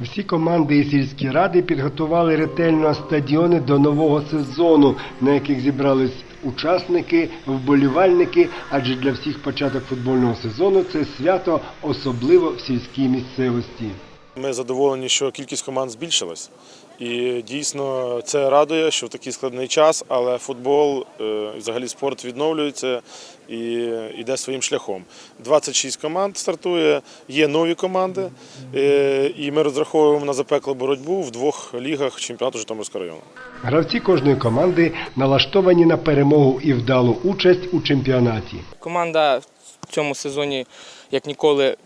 Всі команди і сільські ради підготували ретельно стадіони до нового сезону, на яких зібрались учасники, вболівальники, адже для всіх початок футбольного сезону це свято, особливо в сільській місцевості. Ми задоволені, що кількість команд збільшилась. І дійсно це радує, що в такий складний час, але футбол, е, взагалі спорт відновлюється і йде своїм шляхом. 26 команд стартує, є нові команди, е, і ми розраховуємо на запеклу боротьбу в двох лігах чемпіонату Житомирського району. Гравці кожної команди налаштовані на перемогу і вдалу участь у чемпіонаті. Команда в цьому сезоні, як ніколи,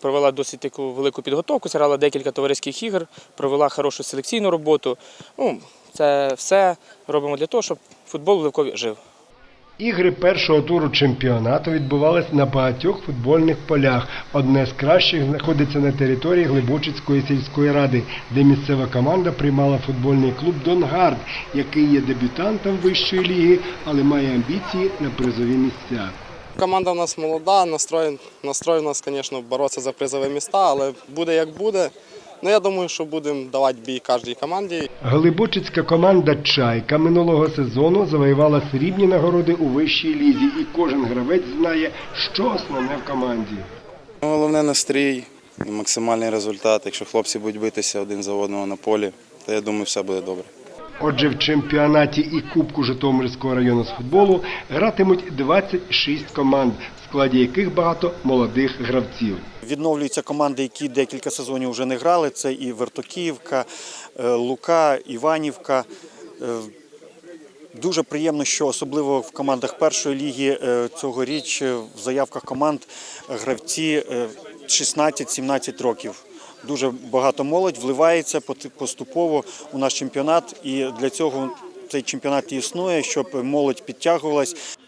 провела досить таку велику підготовку, зіграла декілька товариських ігор, провела хорошу селекційну роботу. Ну, це все робимо для того, щоб футбол в Левкові жив. Ігри першого туру чемпіонату відбувались на багатьох футбольних полях. Одне з кращих знаходиться на території Глибочицької сільської ради, де місцева команда приймала футбольний клуб Донгард, який є дебютантом вищої ліги, але має амбіції на призові місця. Команда у нас молода, настрой, настрой у нас, звісно, боротися за призові міста, але буде як буде. Ну, я думаю, що будемо давати бій кожній команді. Глибочицька команда Чайка минулого сезону завоювала срібні нагороди у вищій лізі, і кожен гравець знає, що основне в команді. Ну, Головне настрій і максимальний результат. Якщо хлопці будуть битися один за одного на полі, то я думаю, все буде добре. Отже, в чемпіонаті і Кубку Житомирського району з футболу гратимуть 26 команд, в складі яких багато молодих гравців. Відновлюються команди, які декілька сезонів вже не грали. Це і Вертокіївка, е, Лука, Іванівка. Е, Дуже приємно, що особливо в командах першої ліги е, цьогоріч в заявках команд гравці е, 16-17 років. Дуже багато молодь вливається поступово у наш чемпіонат, і для цього цей чемпіонат існує, щоб молодь підтягувалась.